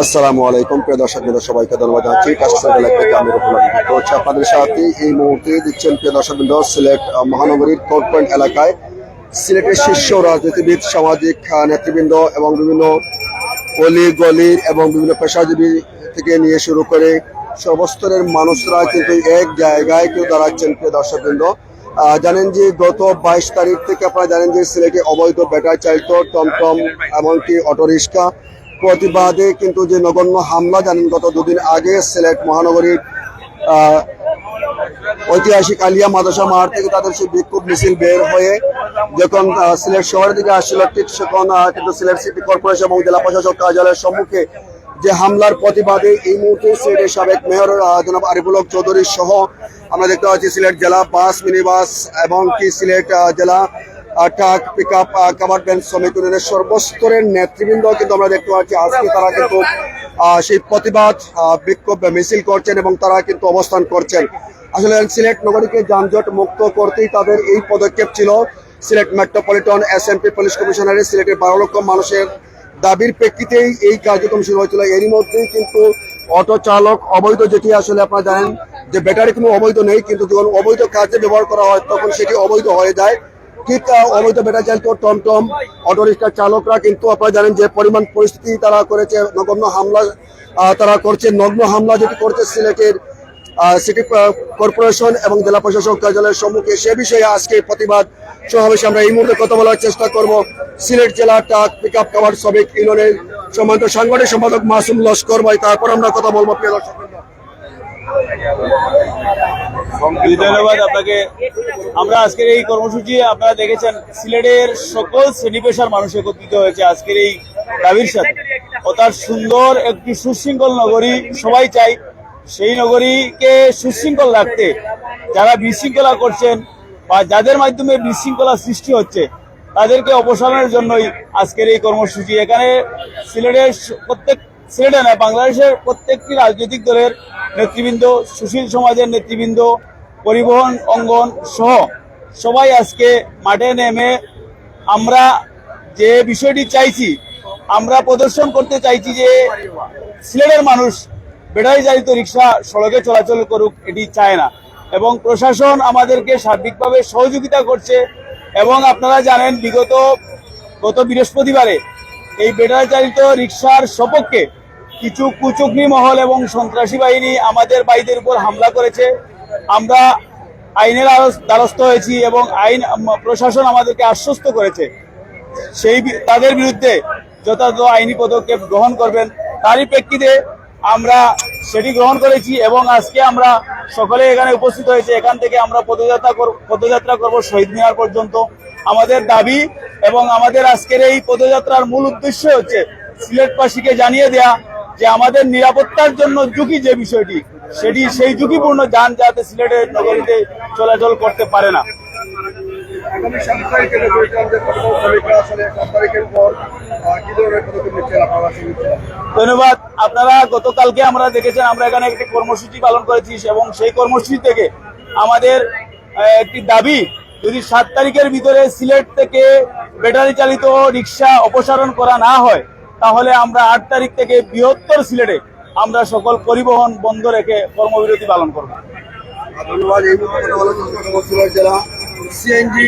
আসসালামু আলাইকুম, প্রিয় দর্শক, বৃন্দ, সবাইকে ধন্যবাদ জানাচ্ছি। এলাকা থেকে আমি যুক্ত হচ্ছে আপনাদের সাথে এই মুহূর্তে দিচ্ছেন, প্রিয় দর্শক, বৃন্দ, সিলেট মহানগরীর কোর্ট পয়েন্ট এলাকায়। সিলেটের শীর্ষ রাজনীতিবিদ, সামাজিক নেতৃবৃন্দ এবং বিভিন্ন অলি গলির এবং বিভিন্ন পেশাজীবী থেকে নিয়ে শুরু করে সর্বস্তরের মানুষরা কিন্তু এক জায়গায় কেউ দাঁড়াচ্ছেন, প্রিয় দর্শক, বৃন্দ। জানেন যে গত বাইশ তারিখ থেকে আপনারা জানেন যে সিলেটে অবৈধ ব্যাটারি চালিত টমটম এমনকি অটোরিক্সা প্রতিবাদে কিন্তু যে নগণ্য হামলা, জানেন গত দুদিন আগে সিলেট মহানগরীর ঐতিহাসিক আলিয়া মাদ্রাসা মাঠ থেকে তাদের সেই বিক্ষোভ মিছিল বের হয়ে যখন সিলেট শহরের দিকে আসছিল, ঠিক সেখন কিন্তু সিলেট সিটি কর্পোরেশন এবং জেলা প্রশাসক কার্যালয়ের সম্মুখে যে হামলার প্রতিবাদে এই মুহূর্তে সিলেটের সাবেক মেয়র জনাব আরিফুল হক চৌধুরী সহ আমরা দেখতে পাচ্ছি সিলেট জেলা বাস মিনি বাস এবং কি সিলেট জেলা truck pick up cover van শ্রমিক ইউনিয়নের সর্বস্তরের নেতৃবৃন্দ কিন্তু আমরা দেখতে পাচ্ছি আজকে তারা কিন্তু সেই প্রতিবাদ বিক্ষোভ মিছিল করছেন এবং তারা কিন্তু অবস্থান করছেন। আসলে সিলেট নগরীকে যানজট মুক্ত করতেই তাদের এই পদক্ষেপ ছিল। সিলেট মেট্রোপলিটন এসএমপি পুলিশ কমিশনারের সিলেটের বারো লক্ষ মানুষের দাবির প্রেক্ষিতেই এই কার্যক্রম শুরু হয়েছিল। এরই মধ্যেই কিন্তু অটো চালক অবৈধ যেটি আসলে আপনারা জানেন যে ব্যাটারি কোনো অবৈধ নেই কিন্তু যখন অবৈধ কাজে ব্যবহার করা হয় তখন সেটি অবৈধ হয়ে যায়। ঠিক আহ, অবৈধ ব্যাটারি চালিত টমটম অটোরিক্সা চালকরা কিন্তু আপনারা জানেন যে পরিমাণ পরিস্থিতি তারা করেছে নগণ্য হামলা তারা করছে নগ্ন হামলা যেটি করছে সিলেটের সিটি কর্পোরেশন এবং জেলা প্রশাসক কার্যালয়ের সম্মুখে সে বিষয়ে আজকে প্রতিবাদ সমাবেশে আমরা এই মুহূর্তে কথা বলার চেষ্টা করব। সিলেট জেলা ট্রাক পিক আপ কাভার শ্রমিক ইউনিয়নের সম্মানিত সাংগঠনিক সম্পাদক মাসুম লস্কর ভাই, তারপর আমরা কথা বলব প্রিয় দর্শক ধন্যবাদ আপনাকে। আমরা আজকের এই কর্মসূচি আপনারা দেখেছেন, সিলেটের সকল শ্রেণি পেশার মানুষ একত্রিত হয়েছে আজকের এই দাবির সাথে। অর্থাৎ সুন্দর একটি সুশৃঙ্খল নগরী সবাই চাই সেই নগরীকে সুশৃঙ্খল রাখতে যারা বিশৃঙ্খলা করছেন বা যাদের মাধ্যমে বিশৃঙ্খলা সৃষ্টি হচ্ছে, তাদেরকে অপসারণের জন্যই আজকের এই কর্মসূচি। এখানে সিলেটের প্রত্যেক সিলেটে না, বাংলাদেশের প্রত্যেকটি রাজনৈতিক দলের নেতৃবৃন্দ, সুশীল সমাজের নেতৃবৃন্দ, পরিবহন, অঙ্গন সহ সবাই আজকে মাঠে নেমে আমরা যে বিষয়টি চাইছি, আমরা প্রদর্শন করতে চাইছি যে সিলেটের মানুষ ব্যাটারি চালিত রিক্সা সড়কে চলাচল করুক, এটি চায় না। এবং প্রশাসন আমাদেরকে সার্বিকভাবে সহযোগিতা করছে এবং আপনারা জানেন, বিগত, গত বৃহস্পতিবারে এই ব্যাটারি চালিত রিক্সার সপক্ষে কিছু কুচুকনি মহল এবং সন্ত্রাসী বাহিনী আমাদের বাইদের উপর হামলা করেছে। আমরা আইনের দ্বারস্থ হয়েছি এবং আইন প্রশাসন আমাদেরকে আশ্বস্ত করেছে। সেই তাদের বিরুদ্ধে যথাযথ আইনি পদক্ষেপ গ্রহণ করবেন। তারই প্রেক্ষিতে আমরা সেটি গ্রহণ করেছি এবং আজকে আমরা সকলে এখানে উপস্থিত হয়েছে। এখান থেকে আমরা পদযাত্রা পদযাত্রা করব শহীদ মিনার পর্যন্ত। আমাদের দাবি এবং আমাদের আজকের এই পদযাত্রার মূল উদ্দেশ্য হচ্ছে সিলেটবাসীকে জানিয়ে দেয়া যে আমাদের নিরাপত্তার জন্য ঝুঁকি যে বিষয়টি, সেটি সেই ঝুঁকিপূর্ণ যান যাতে সিলেটের নগরীতে চলাচল করতে পারে না। তারিখে যে শ্রমিকরা আসলে সাত তারিখের পর কি ধরনের পদক্ষেপ নিচ্ছেন আপনারা ধন্যবাদ। আপনারা গতকালকে আমরা দেখেছেন আমরা এখানে একটি কর্মসূচি পালন করেছি এবং সেই কর্মসূচি থেকে আমাদের একটি দাবি যদি সাত তারিখের ভিতরে সিলেট থেকে ব্যাটারি চালিত রিক্সা অপসারণ করা না হয় তাহলে আমরা আট তারিখ থেকে বৃহত্তর সিলেটে আমরা সকল পরিবহন বন্ধ রেখে কর্মবিরতি পালন করব। ধন্যবাদ। এই মুহূর্তে জেলা সিএনজি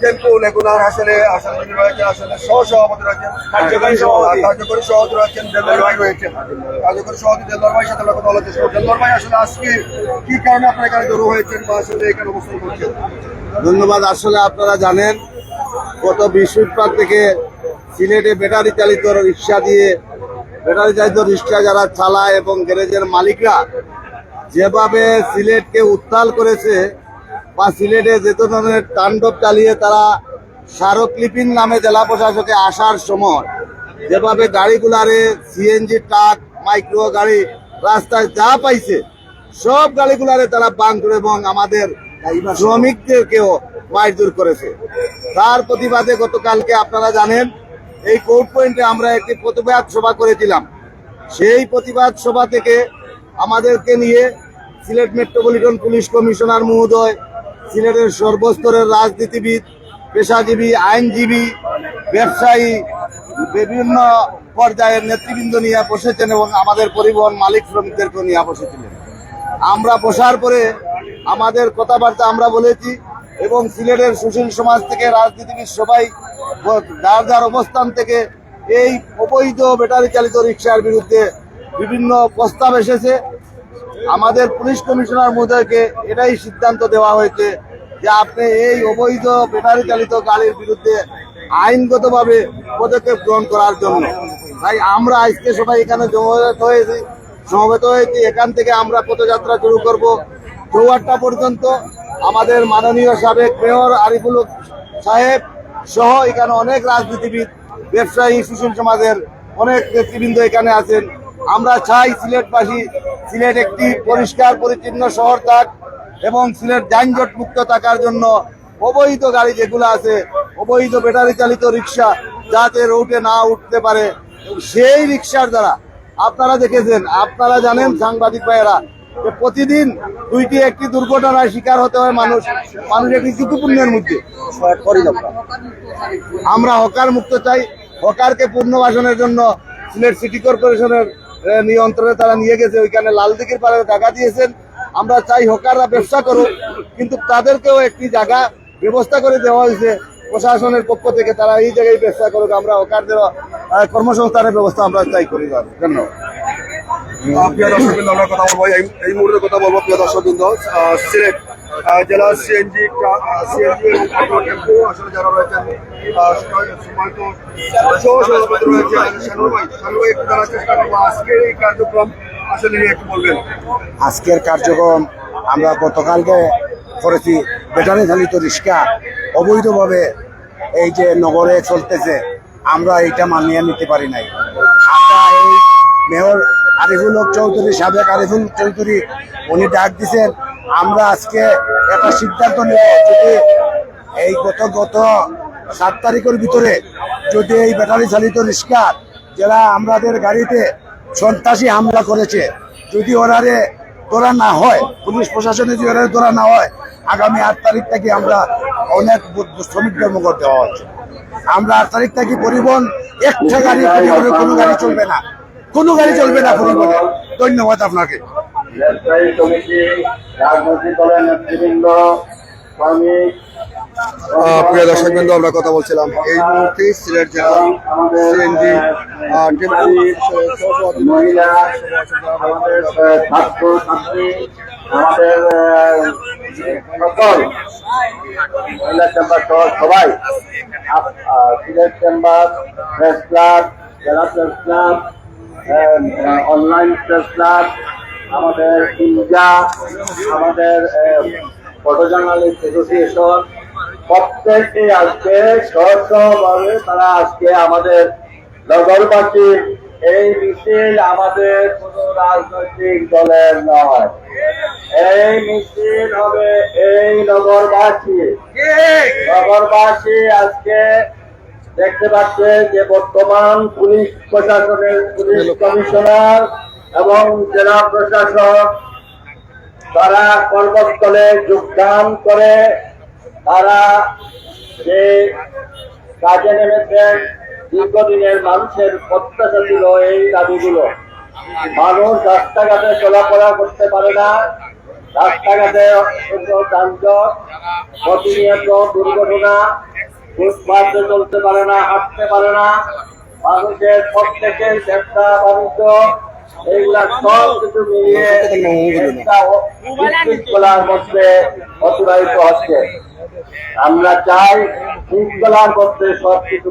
টেম্পো লেগুনার আসলে আসলে যিনি রয়েছেন আসলে সহ সভাপতি রয়েছেন কার্যকরী সভাপতি। কার্যকরী সভাপতি রয়েছেন দেলোয়ার ভাই রয়েছেন। কার্যকরী সভাপতি দেলোয়ার ভাইয়ের সাথে আমরা কথা বলার চেষ্টা ভাই আসলে আজকে কি কারণে আপনার এখানে জড়ো হয়েছেন বা আসলে এখানে অবস্থান করছেন ধন্যবাদ। আসলে আপনারা জানেন গত বৃহস্পতিবার থেকে সিলেটে ব্যাটারি চালিত রিক্সা দিয়ে ব্যাটারি চালিত রিক্সা যারা চালায় এবং গ্যারেজের মালিকরা যেভাবে সিলেটকে উত্তাল করেছে বা সিলেটে যে ধরনের তাণ্ডব চালিয়ে তারা স্মারকলিপির নামে জেলা প্রশাসকে আসার সময় যেভাবে গাড়িগুলারে সিএনজি ট্রাক মাইক্রো গাড়ি, রাস্তায় যা পাইছে, সব গাড়িগুলারে তারা বাংকুর এবং আমাদের শ্রমিকদেরকেও মারধর করেছে। তার প্রতিবাদে গতকালকে আপনারা জানেন, এই কোর্ট পয়েন্টে আমরা একটি প্রতিবাদ সভা করেছিলাম। সেই প্রতিবাদ সভা থেকে আমাদেরকে নিয়ে সিলেট মেট্রোপলিটন পুলিশ কমিশনার মহোদয় সিলেটের সর্বস্তরের রাজনীতিবিদ, পেশাজীবী, আইনজীবী, ব্যবসায়ী, বিভিন্ন পর্যায়ের নেতৃবৃন্দ নিয়ে বসেছেন এবং আমাদের পরিবহন মালিক শ্রমিকদেরকে নিয়ে বসেছিলেন। আমরা বসার পরে আমাদের কথাবার্তা আমরা বলেছি এবং সিলেটের সুশীল সমাজ থেকে রাজনীতিবিদ সবাই যার যার অবস্থান থেকে এই অবৈধ ব্যাটারি চালিত রিক্সার বিরুদ্ধে বিভিন্ন প্রস্তাব এসেছে। আমাদের পুলিশ কমিশনার মহোদয়কে এটাই সিদ্ধান্ত দেওয়া হয়েছে যে আপনি এই অবৈধ ব্যাটারি চালিত গাড়ির বিরুদ্ধে আইনগতভাবে পদক্ষেপ গ্রহণ করার জন্য। তাই আমরা আজকে সবাই এখানে সমবেত হয়েছি সমবেত হয়েছি, এখান থেকে আমরা পদযাত্রা শুরু করব। চৌহাট্টা পর্যন্ত আমাদের মাননীয় সাবেক মেয়র আরিফুল সাহেব সহ এখানে অনেক রাজনীতিবিদ, ব্যবসায়ী, সুশীল সমাজের অনেক নেতৃবৃন্দ এখানে আছেন। আমরা চাই সিলেটবাসী, সিলেট একটি পরিষ্কার, পরিচ্ছন্ন শহর থাক এবং সিলেট যানজট মুক্ত থাকার জন্য অবৈধ গাড়ি যেগুলো আছে, অবৈধ ব্যাটারি চালিত রিক্সা যাতে রোডে না উঠতে পারে। সেই রিক্সার দ্বারা আপনারা দেখেছেন, আপনারা জানেন সাংবাদিক ভাইয়েরা, যে প্রতিদিন দুইটি, একটি দুর্ঘটনার শিকার হতে হয় মানুষ। মানুষ একটি ঝুঁকিপূর্ণের মধ্যে। আমরা হকার মুক্ত চাই। হকারকে পুনর্বাসনের জন্য সিলেট সিটি কর্পোরেশনের নিয়ন্ত্রণে তারা নিয়ে গেছে। ওইখানে লালদিঘির পাড়ে টাকা দিয়েছেন। আমরা চাই হকাররা ব্যবসা করুক, কিন্তু তাদেরকেও একটি জায়গা ব্যবস্থা করে দেওয়া হয়েছে। প্রশাসনের পক্ষ থেকে তারা এই জায়গায় ব্যবসা করুক। আমরা হকারদের কর্মসংস্থানের ব্যবস্থা আমরা চাই করি ধন্যবাদ। প্রিয় দর্শকবৃন্দ, আমরা কথা বলব। এই মুহূর্তে কথা বলব, প্রিয় দর্শকবৃন্দ। সিলেট জেলার সিএনজি সিএনজি আসলে যারা রয়েছেন আজকের কার্যক্রম আমরা গতকালকে করেছি ব্যাটারি চালিত রিক্সা অবৈধভাবে এই যে নগরে চলতেছে, আমরা এইটা মানিয়ে নিতে পারি নাই। আমরা এই মেয়র আরিফুল চৌধুরী, সাবেক আরিফুল চৌধুরী, উনি ডাক দিছেন আমরা আজকে একটা সিদ্ধান্ত নেব যদি এই গত গত সাত তারিখের ভিতরে যদি এই ব্যাটারি চালিত রিক্সা যারা আমাদের গাড়িতে সন্ত্রাসী হামলা করেছে, যদি ওনারে ধরা না হয়, পুলিশ প্রশাসনে যদি ওনারে ধরা না হয়, আগামী আট তারিখ থেকে আমরা অনেক শ্রমিক ধর্মঘট দেওয়া হচ্ছে। আমরা আট তারিখ থেকে পরিবহন, একটা গাড়ি কোনো গাড়ি চলবে না। কোনো গাড়ি চলবে না পরিবহনে। ধন্যবাদ আপনাকে। ব্যবসায়ী সমিতি রাজনৈতিক দলের নেতৃবৃন্দ শ্রমিক প্রিয় দর্শকবৃন্দ আমরা কথা বলছিলাম। এই মুহূর্তে সিলেট জেলা সিএনজি মহিলা আমাদের ছাত্র ছাত্রী আমাদের সকল মহিলা চেম্বার সহ সবাই সিলেট চেম্বার প্রেস ক্লাব জেলা press club online press club আমাদের ইন্ডিয়া, আমাদের ফটো জার্নালিস্ট অ্যাসোসিয়েশন প্রত্যেকে আজকে সহসভাবে তারা আজকে আমাদের নগরবাসীর এই মিছিল আমাদের কোন রাজনৈতিক দলের নয়। এই মিছিল হবে এই নগরবাসী। নগরবাসী আজকে দেখতে পাচ্ছে যে বর্তমান পুলিশ প্রশাসনের পুলিশ কমিশনার এবং জেলা প্রশাসক তারা কর্মস্থলে যোগদান করে তারা যে কাজে নেমেছেন দীর্ঘদিনের মানুষের প্রত্যাশা ছিল এই দাবিগুলো। মানুষ রাস্তাঘাটে চলাফেরা করতে পারে না। রাস্তাঘাটে যানজট, প্রতিনিয়ত দুর্ঘটনা ফুটপাথে চলতে পারে না, হাঁটতে পারে না। মানুষের প্রত্যেকের ব্যবসা বাণিজ্য আমরা চাই শৃঙ্খলার মধ্যে সব কিছু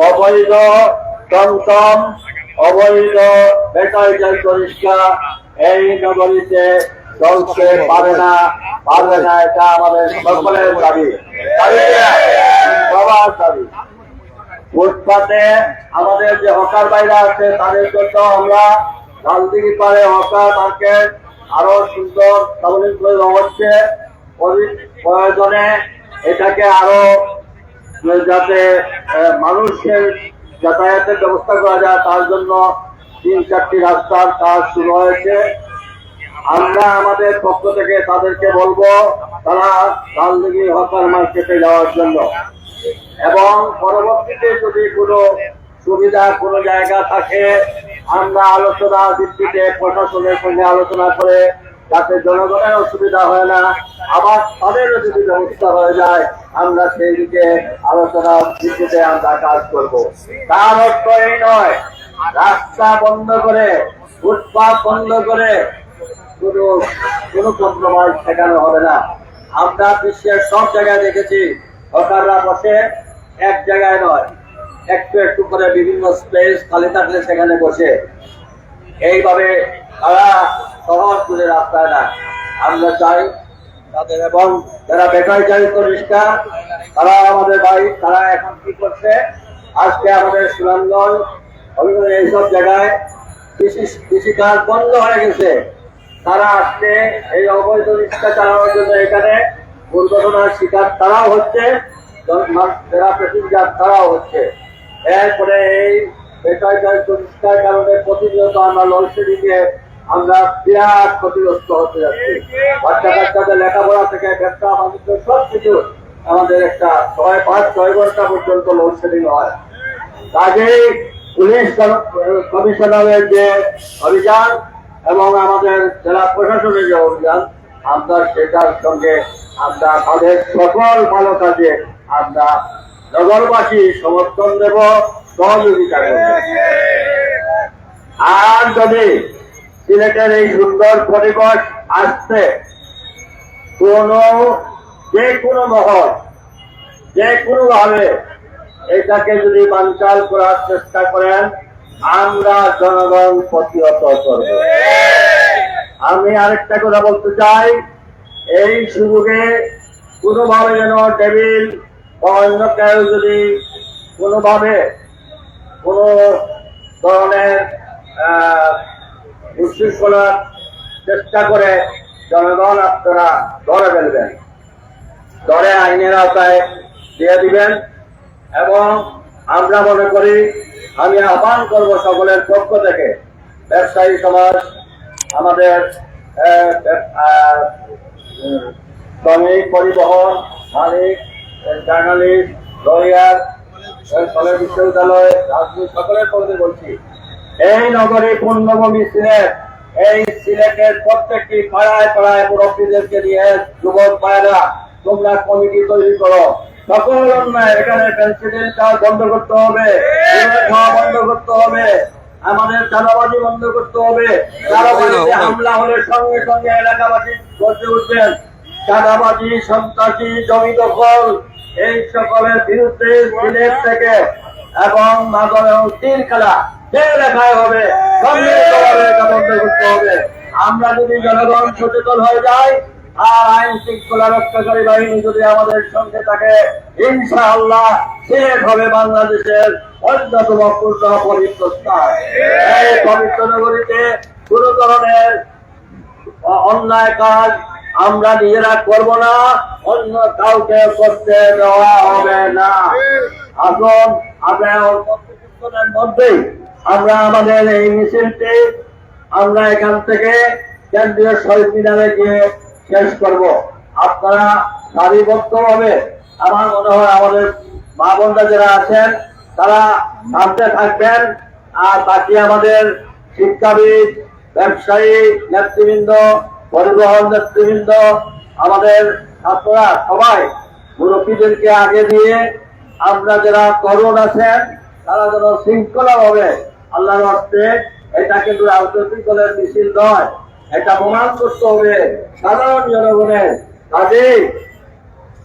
অবৈধ টমটম অবৈধ বেটারি এই নগরীতে চলতে পারে না পারবে না এটা আমাদের সকলের দাবি। সবার দাবি। ফুটপাতে আমাদের যে হকার বাইরা আছে, তাদের জন্য আমরা রাজনীতি পারে হকার মার্কেট আরও সুন্দর দেওয়া হচ্ছে। প্রয়োজনে এটাকে আরও যাতে মানুষের যাতায়াতের ব্যবস্থা করা যায়, তার জন্য তিন চারটি রাস্তার কাজ শুরু হয়েছে। আমরা আমাদের পক্ষ থেকে তাদেরকে বলব, তারা লালদিঘি হকার মার্কেটে যাওয়ার জন্য। এবং পরবর্তীতে যদি কোনো সুবিধা কোনো জায়গা থাকে, আমরা আলোচনা ভিত্তিতে প্রশাসনের সঙ্গে আলোচনা করে যাতে জনগণের অসুবিধা হয় না, আবার তাদেরও যদি ব্যবস্থা হয়ে যায়, আমরা সেই দিকে আলোচনা ভিত্তিতে আমরা কাজ করব। তার অর্থ এই নয়, রাস্তা বন্ধ করে ফুটপাথ বন্ধ করে কোনো কোনো কম্প্রোমাইজ শেখানো হবে না। আমরা বিশ্বের সব জায়গায় দেখেছি হকাররা বসে এক জায়গায় নয়, একটু একটু করে বিভিন্ন স্পেস খালি থাকলে সেখানে বসে। এইভাবে তারা শহর তুলে রাস্তায় না। আমরা চাই তাদের এবং যারা চালিত রিক্সা তারা আমাদের ভাই, তারা এখন কি করছে? আজকে আমাদের সুনামগঞ্জ এইসব জায়গায় কৃষি কৃষিকাজ বন্ধ হয়ে গেছে। তারা আজকে এই অবৈধ রিক্সা চালানোর জন্য এখানে দুর্ঘটনার শিকার তারাও হচ্ছে যারা তারাও হচ্ছে। এরপরে এই রিক্সার কারণে প্রতিনিয়ত আমরা লোডশেডিংয়ে আমরা বিরাট ক্ষতিগ্রস্ত হতে যাচ্ছি। বাচ্চা লেখাপড়া থেকে ব্যবসা, বাণিজ্য সব কিছু আমাদের একটা ছয় পাঁচ, ছয় ঘণ্টা পর্যন্ত লোডশেডিং হয়। কাজেই পুলিশ কম- কমিশনারের যে অভিযান এবং আমাদের জেলা প্রশাসনের যে অভিযান, আমরা সেটার সঙ্গে আমরা তাদের সকল ভালো কাজে আমরা নগরবাসী সমর্থন দেব, সহযোগিতা করব। আর যদি সিলেটের এই সুন্দর পরিবেশ আসছে কোন, যে কোনো মহল, যে কোনো ভাবে এটাকে যদি বানচাল করার চেষ্টা করেন, আমরা জনগণ প্রতিহত করব। আমি আরেকটা কথা বলতে চাই। এই সুযোগে কোনোভাবে যেন টেবিল বা অন্য কেউ যদি কোনোভাবে কোনো ধরনের আহ, উচ্ছৃঙ্খলার চেষ্টা করে জনগণ আপনারা ধরে ফেলবেন। ধরে আইনের আওতায় দিয়ে দিবেন এবং আমরা মনে করি আমি আহ্বান করব সকলের পক্ষ থেকে ব্যবসায়ী সমাজ আমাদের শ্রমিক পরিবহন মালিক জার্নালিস্ট, লয়ার কলেজ বিশ্ববিদ্যালয় রাজনীতি সকলের পক্ষে বলছি, এই নগরী পূর্ণভূমি সিলেট, এই সিলেটের প্রত্যেকটি পাড়ায় পাড়ায় মুরব্বীদেরকে নিয়ে যুবক পায়রা তোমরা কমিটি তৈরি করো। সকল অন্যায়, এখানে প্রেসিডেন্ট কাজ বন্ধ করতে হবে বন্ধ করতে হবে। আমাদের চাঁদাবাজি বন্ধ করতে হবে। চাঁদাবাজিতে হামলা হলে সঙ্গে সঙ্গে এলাকাবাসী গর্জে উঠবেন। চাঁদাবাজি সন্ত্রাসী জমি দখল এই সকলের বিরুদ্ধে সিলেট থেকে এবং এবং তীর খেলা যে লেখায় হবে। বন্ধ করতে হবে। আমরা যদি জনগণ সচেতন হয়ে যাই আর আইন শৃঙ্খলা রক্ষাকারী বাহিনী যদি আমাদের সঙ্গে থাকে, ইনশাআল্লাহ সিলেট হবে বাংলাদেশের অন্যতম পূর্ণ পবিত্র স্থান। এই পবিত্র নগরীতে কোন ধরনের অন্যায় কাজ আমরা নিজেরা করব না, অন্য কাউকে করতে দেওয়া হবে না। এখন আমরা অল্প মধ্যেই আমরা আমাদের এই মিছিলটি, আমরা এখান থেকে কেন্দ্রীয় শহীদ মিনারে গিয়ে শেষ করব। আপনারা সারিবদ্ধ হবে আমার মনে হয় আমাদের মা বোনরা যারা আছেন, তারা সামনে থাকবেন। আর বাকি আমাদের শিক্ষাবিদ, ব্যবসায়ী, নেতৃবৃন্দ, পরিবহন নেতৃবৃন্দ, আমাদের ছাত্ররা সবাই, মুরব্বীদেরকে আগে দিয়ে আমরা যারা তরুণ আছেন, তারা যেন শৃঙ্খলা হবে আল্লাহর অর্থে এটা কিন্তু রাজনৈতিক দলের মিছিল নয় এটা প্রমাণ করতে হবে সাধারণ জনগণের। কাজেই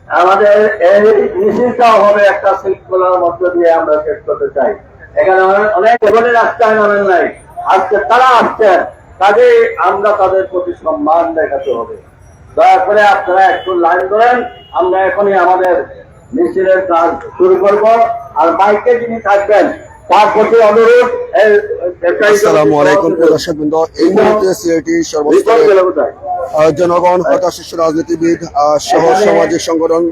আমাদের এই মিছিলটাও হবে একটা শৃঙ্খলার মধ্য দিয়ে আমরা শেষ করতে চাই। এখানে অনেক- এখানে রাস্তায় নামেন নাই। আজকে তারা আসছেন, কাজে আমরা তাদের প্রতি সম্মান দেখাতে হবে। দয়া করে আপনারা একটু লাইন ধরেন, আমরা এখনই আমাদের মিছিলের কাজ শুরু করব। আর বাইকে যিনি থাকবেন তার প্রতি অনুরোধ এই আসসালামু আলাইকুম প্রিয় বৃন্দ এই মুহূর্তে সিলেটি সর্বস্তরের রিপোর্ট কোথায়? আহ, জনগণ হতাশিষ্ট রাজনীতিবিদ সহ সামাজিক সংগঠন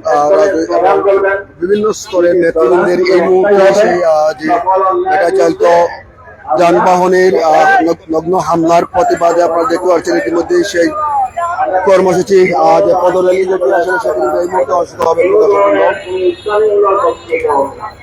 বিভিন্ন স্তরের নেতৃবৃন্দের এই মুহূর্তে সেই যে এটা চালিত যানবাহনের নগ্ন হামলার প্রতিবাদে আপনারা দেখতে পাচ্ছেন ইতিমধ্যে সেই কর্মসূচি আজ পদরালি যেটি আসলে সেটি এই মুহূর্তে অনুষ্ঠিত হবে।